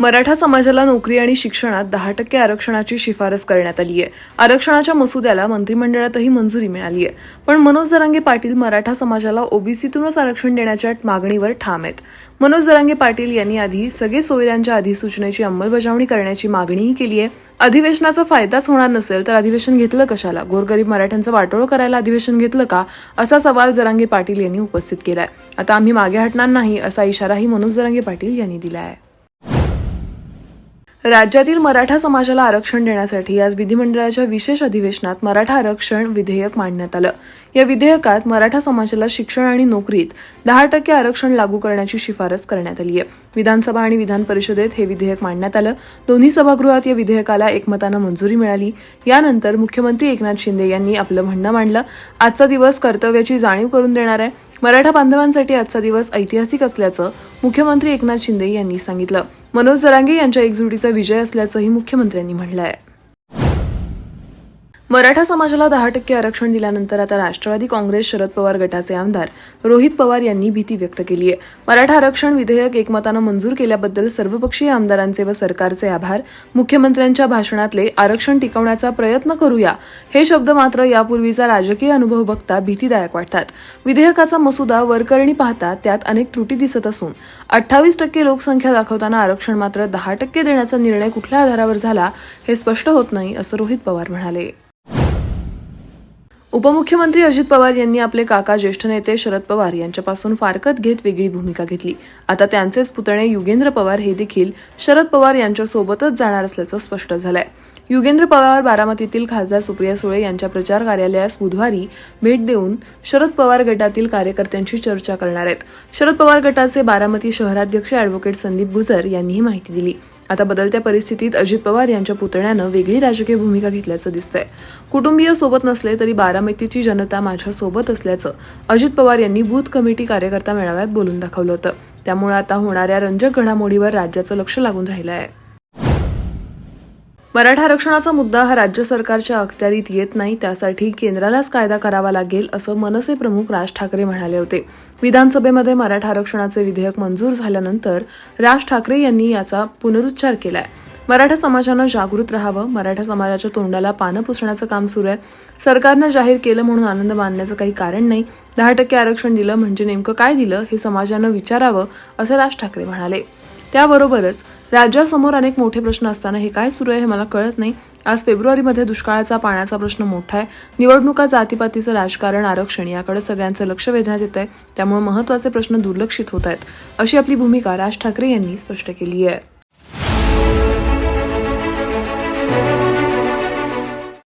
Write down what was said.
मराठा समाजाला नोकरी आणि शिक्षणात दहा टक्के आरक्षणाची शिफारस करण्यात आली आहे आरक्षणाच्या मसुद्याला मंत्रिमंडळातही मंजुरी मिळाली आहे पण मनोज जरांगे पाटील मराठा समाजाला ओबीसीतूनच आरक्षण देण्याच्या मागणीवर ठाम आहेत. मनोज जरांगे पाटील यांनी आधी सगळे सोयऱ्यांच्या अधिसूचनेची अंमलबजावणी करण्याची मागणीही केली आहे अधिवेशनाचा फायदाच होणार नसेल तर अधिवेशन घेतलं कशाला? गोरगरीब मराठ्यांचं वाटोळं करायला अधिवेशन घेतलं का? असा सवाल जरांगे पाटील यांनी उपस्थित केलाय. आता आम्ही मागे हटणार नाही असा इशाराही मनोज जरांगे पाटील यांनी दिला आहे राज्यातील मराठा समाजाला आरक्षण देण्यासाठी आज विधिमंडळाच्या विशेष अधिवेशनात मराठा आरक्षण विधेयक मांडण्यात आलं. या विधेयकात मराठा समाजाला शिक्षण आणि नोकरीत दहा टक्के आरक्षण लागू करण्याची शिफारस करण्यात आली आहे विधानसभा आणि विधान परिषदेत हे विधेयक मांडण्यात आलं. दोन्ही सभागृहात या विधेयकाला एकमतानं मंजुरी मिळाली. यानंतर मुख्यमंत्री एकनाथ शिंदे यांनी आपलं म्हणणं मांडलं. आजचा दिवस कर्तव्याची जाणीव करून देणार आहे. मराठा बांधवांसाठी आजचा दिवस ऐतिहासिक असल्याचं मुख्यमंत्री एकनाथ शिंदे यांनी सांगितलं. मनोज जरांगे यांच्या एकजुटीचा विजय असल्याचंही मुख्यमंत्र्यांनी म्हटलं आहे मराठा समाजाला दहा टक्के आरक्षण दिल्यानंतर आता राष्ट्रवादी काँग्रेस शरद पवार गटाचे आमदार रोहित पवार यांनी भीती व्यक्त केली आहे. मराठा आरक्षण विधेयक एकमतानं मंजूर केल्याबद्दल सर्वपक्षीय आमदारांचे व सरकारचे आभार. मुख्यमंत्र्यांच्या भाषणातले आरक्षण टिकवण्याचा प्रयत्न करूया. हे शब्द मात्र यापूर्वीचा राजकीय अनुभव बघता भीतीदायक वाटतात. विधेयकाचा मसुदा वरकरणी पाहता त्यात अनेक त्रुटी दिसत असून अठ्ठावीस टक्के लोकसंख्या दाखवताना आरक्षण मात्र दहा टक्के देण्याचा निर्णय कुठल्या आधारावर झाला हे स्पष्ट होत नाही असं रोहित पवार म्हणाले. उपमुख्यमंत्री अजित पवार यांनी आपले काका ज्येष्ठ नेते शरद पवार यांच्यापासून फारकत घेत वेगळी भूमिका घेतली. आता त्यांचेच पुतणे युगेंद्र पवार हे देखील शरद पवार यांच्यासोबतच जाणार असल्याचं स्पष्ट झालंय. युगेंद्र पवार बारामतीतील खासदार सुप्रिया सुळे यांच्या प्रचार कार्यालयास बुधवारी भेट देऊन शरद पवार गटातील कार्यकर्त्यांशी चर्चा करणार आहेत. शरद पवार गटाचे बारामती शहराध्यक्ष अॅडव्होकेट संदीप गुजर यांनी ही माहिती दिली. आता बदलत्या परिस्थितीत अजित पवार यांच्या पुतण्यानं वेगळी राजकीय भूमिका घेतल्याचं दिसतंय. कुटुंबीय सोबत नसले तरी बारामतीची जनता माझ्या सोबत असल्याचं अजित पवार यांनी बूथ कमिटी कार्यकर्ता मेळाव्यात बोलून दाखवलं होतं. त्यामुळे आता होणाऱ्या रंजक घडामोडीवर राज्याचं लक्ष लागून राहिलं आहे मराठा आरक्षणाचा मुद्दा हा राज्य सरकारच्या अखत्यारीत येत नाही त्यासाठी केंद्रालाच कायदा करावा लागेल असं मनसे प्रमुख राज ठाकरे म्हणाले होते. विधानसभेमध्ये मराठा आरक्षणाचे विधेयक मंजूर झाल्यानंतर राज ठाकरे यांनी याचा पुनरुच्चार केलाय. मराठा समाजानं जागृत राहावं मराठा समाजाच्या तोंडाला पानं पुसण्याचं काम सुरू आहे. सरकारनं जाहीर केलं म्हणून आनंद मानण्याचं काही कारण नाही. दहा टक्के आरक्षण दिलं म्हणजे नेमकं काय दिलं हे समाजानं विचारावं असं राज ठाकरे म्हणाले. त्याबरोबरच राज्यासमोर अनेक मोठे प्रश्न असताना हे काय सुरू आहे हे मला कळत नाही. आज फेब्रुवारीमध्ये दुष्काळाचा पाण्याचा प्रश्न मोठा आहे. निवडणुका जातीपातीचं राजकारण आरक्षण याकडे सगळ्यांचं लक्ष वेधण्यात येत आहे त्यामुळे महत्त्वाचे प्रश्न दुर्लक्षित होत आहेत. अशी आपली भूमिका राज ठाकरे यांनी स्पष्ट केली आहे.